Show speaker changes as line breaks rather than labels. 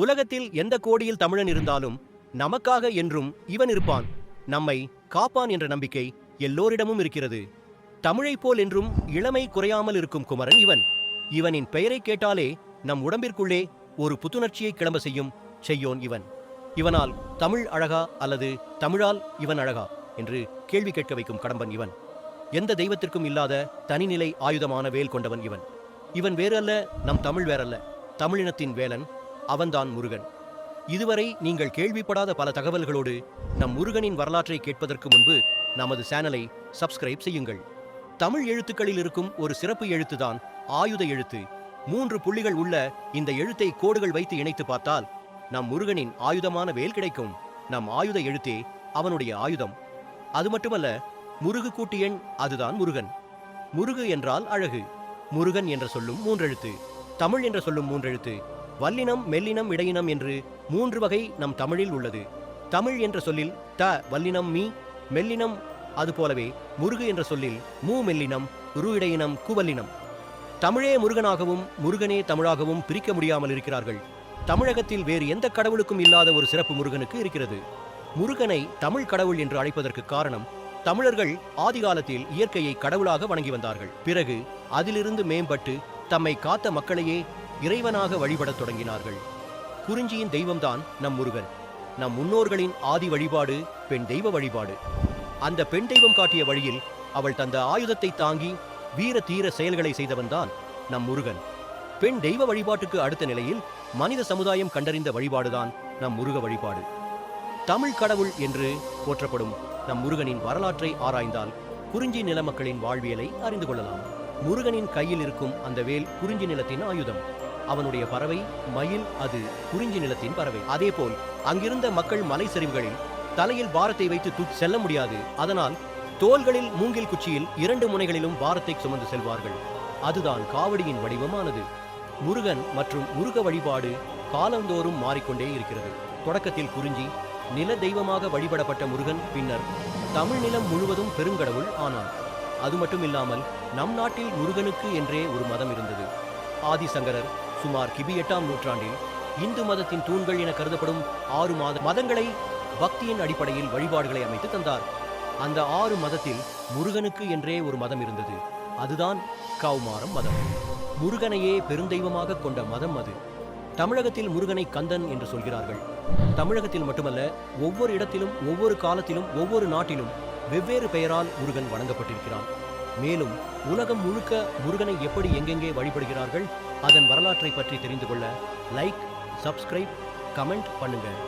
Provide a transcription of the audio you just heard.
உலகத்தில் எந்த கோடியில் தமிழன் இருந்தாலும் நமக்காக என்றும் இவன் இருப்பான். நம்மை காப்பான் என்ற நம்பிக்கை எல்லோரிடமும் இருக்கிறது. தமிழைப் போல் என்றும் இளமை குறையாமல் இருக்கும் குமரன் இவன். இவனின் பெயரை கேட்டாலே நம் உடம்பிற்குள்ளே ஒரு புத்துணர்ச்சியை கிளம்ப செய்யும் செய்யோன் இவன். இவனால் தமிழ் அழகா அல்லது தமிழால் இவன் அழகா என்று கேள்வி கேட்க வைக்கும் கடம்பன் இவன். எந்த தெய்வத்திற்கும் இல்லாத தனிநிலை ஆயுதமான வேல் கொண்டவன் இவன். இவன் வேறல்ல நம் தமிழ் வேறல்ல. தமிழினத்தின் வேலன் அவன்தான் முருகன். இதுவரை நீங்கள் கேள்விப்படாத பல தகவல்களோடு நம் முருகனின் வரலாற்றை கேட்பதற்கு முன்பு நமது சேனலை சப்ஸ்கிரைப் செய்யுங்கள். தமிழ் எழுத்துக்களில் இருக்கும் ஒரு சிறப்பு எழுத்துதான் ஆயுத எழுத்து. மூன்று புள்ளிகள் உள்ள இந்த எழுத்தை கோடுகள் வைத்து இணைத்து பார்த்தால் நம் முருகனின் ஆயுதமான வேல் கிடைக்கும். நம் ஆயுத எழுத்தே அவனுடைய ஆயுதம். அது மட்டுமல்ல முருகு கூட்டு எண் அதுதான் முருகன். முருகு என்றால் அழகு. முருகன் என்ற சொல்லும் மூன்றெழுத்து. தமிழ் என்ற சொல்லும் மூன்றெழுத்து. வல்லினம் மெல்லினம் இடையினம் என்று மூன்று வகை நம் தமிழில் உள்ளது. தமிழ் என்ற சொல்லில் த வல்லினம் மீ மெல்லினம் அதுபோலவே முருகு என்ற சொல்லில் மூ மெல்லினம் ரு இடையினம் குவல்லினம் தமிழே முருகனாகவும் முருகனே தமிழாகவும் பிரிக்க முடியாமல் இருக்கிறார்கள். தமிழகத்தில் வேறு எந்த கடவுளுக்கும் இல்லாத ஒரு சிறப்பு முருகனுக்கு இருக்கிறது. முருகனை தமிழ் கடவுள் என்று அழைப்பதற்கு காரணம் தமிழர்கள் ஆதிகாலத்தில் இயற்கையை கடவுளாக வணங்கி வந்தார்கள். பிறகு அதிலிருந்து மேம்பட்டு தம்மை காத்த மக்களையே இறைவனாக வழிபடத் தொடங்கினார்கள். குறிஞ்சியின் தெய்வம்தான் நம் முருகன். நம் முன்னோர்களின் ஆதி வழிபாடு பெண் தெய்வ வழிபாடு. அந்த பெண் தெய்வம் காட்டிய வழியில் அவள் தந்த ஆயுதத்தை தாங்கி வீர தீர செயல்களை செய்தவன்தான் நம் முருகன். பெண் தெய்வ வழிபாட்டுக்கு அடுத்த நிலையில் மனித சமுதாயம் கண்டறிந்த வழிபாடுதான் நம் முருக வழிபாடு. தமிழ் கடவுள் என்று போற்றப்படும் நம் முருகனின் வரலாற்றை ஆராய்ந்தால் குறிஞ்சி நில மக்களின் வாழ்வியலை அறிந்து கொள்ளலாம். முருகனின் கையில் இருக்கும் அந்த வேல் குறிஞ்சி நிலத்தின் ஆயுதம். அவனுடைய பறவை மயில் அது குறிஞ்சி நிலத்தின் பறவை. அதேபோல் அங்கிருந்த மக்கள் மலை சரிவுகளில் தலையில் பாரத்தை வைத்து தூக்கி செல்ல முடியாது. அதனால் தோள்களில் மூங்கில் குச்சியில் இரண்டு முனைகளிலும் பாரத்தை சுமந்து செல்வார்கள். அதுதான் காவடியின் வடிவமானது. முருகன் மற்றும் முருக வழிபாடு காலந்தோறும் மாறிக்கொண்டே இருக்கிறது. தொடக்கத்தில் குறிஞ்சி நில தெய்வமாக வழிபடப்பட்ட முருகன் பின்னர் தமிழ் நிலம் முழுவதும் பெருங்கடவுள் ஆனான். அது மட்டும் இல்லாமல் நம் நாட்டில் முருகனுக்கு என்றே ஒரு மதம் இருந்தது. ஆதிசங்கரர் சுமார் கிபி எட்டாம் நூற்றாண்டில் இந்து மதத்தின் தூண்கள் என கருதப்படும் ஆறு மாத மதங்களை பக்தியின் அடிப்படையில் வழிபாடுகளை அமைத்து தந்தார். அந்த ஆறு மதத்தில் முருகனுக்கு என்றே ஒரு மதம் இருந்தது. அதுதான் கௌமாரம் மதம். முருகனையே பெருந்தெய்வமாக கொண்ட மதம் அது. தமிழகத்தில் முருகனை கந்தன் என்று சொல்கிறார்கள். தமிழகத்தில் மட்டுமல்ல ஒவ்வொரு இடத்திலும் ஒவ்வொரு காலத்திலும் ஒவ்வொரு நாட்டிலும் வெவ்வேறு பெயரால் முருகன் வணங்கப்பட்டிருக்கிறான். மேலும் உலகம் முழுக்க முருகனை எப்படி எங்கெங்கே வழிபடுகிறார்கள் அதன் வரலாற்றை பற்றி தெரிந்து கொள்ள லைக் சப்ஸ்கிரைப் கமெண்ட் பண்ணுங்கள்